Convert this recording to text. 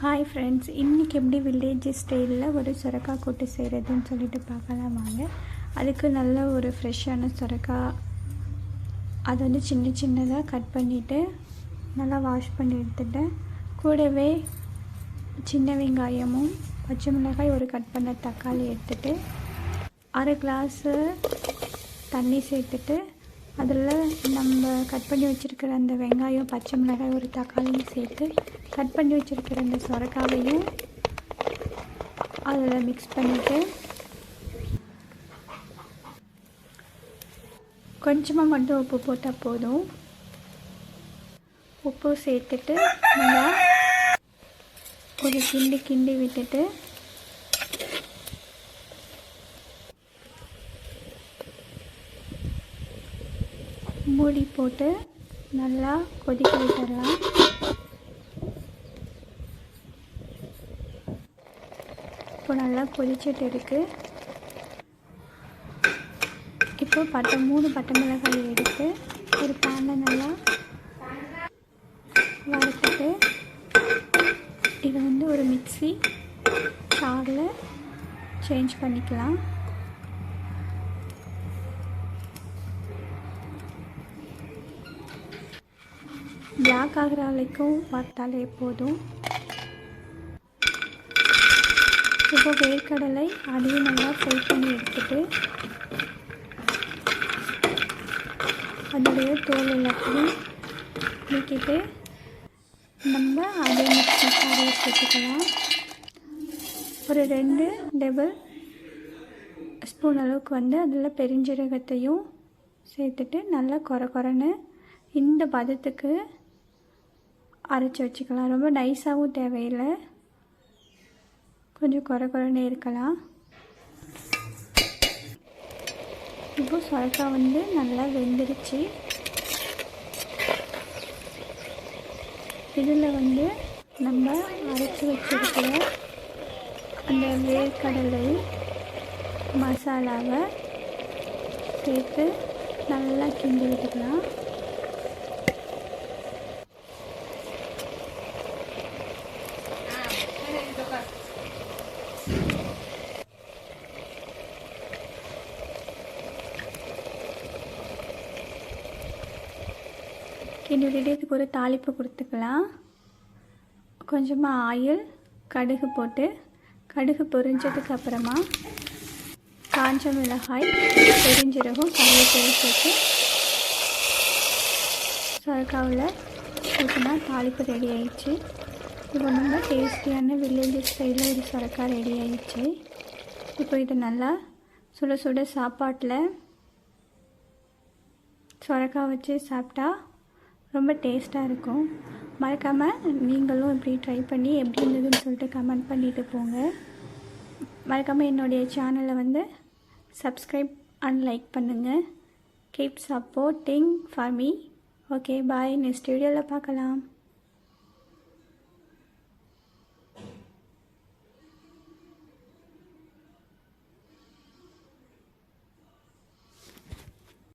Hi friends இன்றைக்கி எப்படி village ஸ்டைலில் ஒரு சுரக்காய் கூட்டு செய்கிறதுன்னு சொல்லிட்டு பார்க்கலாம் வாங்க. அதுக்கு நல்ல ஒரு ஃப்ரெஷ்ஷான சுரக்காய் அது வந்து சின்ன சின்னதாக கட் பண்ணிவிட்டு நல்லா வாஷ் பண்ணி எடுத்துட்டேன் கூடவே சின்ன வெங்காயமும் பச்சை மிளகாய் ஒரு கட் பண்ண தக்காளி எடுத்துகிட்டு அரை கிளாஸு தண்ணி சேர்த்துட்டு அதில் நம்ம கட் பண்ணி வச்சுருக்கிற அந்த வெங்காயம் பச்சை மிளகாய் ஒரு தக்காளியும் சேர்த்து கட் பண்ணி வச்சுருக்கிற அந்த சொரக்காவையும் அதில் மிக்ஸ் பண்ணிவிட்டு கொஞ்சமாக மட்டும் உப்பு போட்டால் போதும். உப்பு சேர்த்துட்டு நல்லா ஒரு கிண்டி கிண்டி விட்டுட்டு மூடி போட்டு நல்லா கொதிக்க விட்டுடலாம் இப்போ நல்லா கொதிச்சுட்டு இருக்குது இப்போ பட்டை மூணு பட்டை மிளகாய் எடுத்து ஒரு பேனில் நல்லா வறுத்துட்டு இது வந்து ஒரு மிக்ஸி சாரில் சேஞ்ச் பண்ணிக்கலாம். பிளாக் ஆகிற வரைக்கும் வறுத்தாலே போதும். இப்போ வேர்க்கடலை அதையும் நல்லா ஃப்ரை பண்ணி எடுத்துட்டு அதோடைய தோல் எல்லாத்தையும் நீக்கிட்டு நம்ம அதே மிக்ஸ் சாரியை சேர்த்துக்கலாம். ஒரு ரெண்டு டேபிள் ஸ்பூன் அளவுக்கு வந்து அதில் பெருஞ்சீரகத்தையும் சேர்த்துட்டு நல்லா குறை குறைன்னு இந்த பதத்துக்கு அரைச்சி வச்சுக்கலாம். ரொம்ப நைஸாகவும் தேவையில்லை. கொஞ்சம் குறை குறைனே இருக்கலாம். இப்போ சொரக்காய் வந்து நல்லா வெந்துருச்சு. இதில் வந்து நம்ம அரைச்சி வச்சுருக்கிற அந்த வேர்க்கடலை மசாலாவை சேர்த்து நல்லா கிண்டி விட்டுக்கலாம். ரெண்டு விட்டுட்டு இதுக்கு ஒரு தாளிப்பு கொடுத்துக்கலாம். கொஞ்சமாக ஆயில் கடுகு போட்டு கடுகு பொரிஞ்சதுக்கு அப்புறமா காஞ்ச மிளகாய் பெருஞ்சீரகம் கருவேப்பிலை சேர்த்து சொரக்காவில் ஊற்றினா தாளிப்பு ரெடி ஆயிடுச்சு. இப்போ ரொம்ப டேஸ்டியான வில்லேஜ் ஸ்டைலில் ஒரு சொரக்காய் ரெடி ஆயிடுச்சு. இப்போ இது நல்லா சுட சுட சாப்பாட்டில் சொரக்காய் வச்சு சாப்பிட்டா ரொம்ப டேஸ்ட்டாக இருக்கும். மறக்காமல் நீங்களும் இப்படி ட்ரை பண்ணி எப்படி இருந்ததுன்னு சொல்லிட்டு கமெண்ட் பண்ணிவிட்டு போங்க. மறக்காமல் என்னுடைய சேனலை வந்து சப்ஸ்கிரைப் அண்ட் லைக் பண்ணுங்கள் keep supporting for me okay bye next வீடியோவில் பார்க்கலாம்.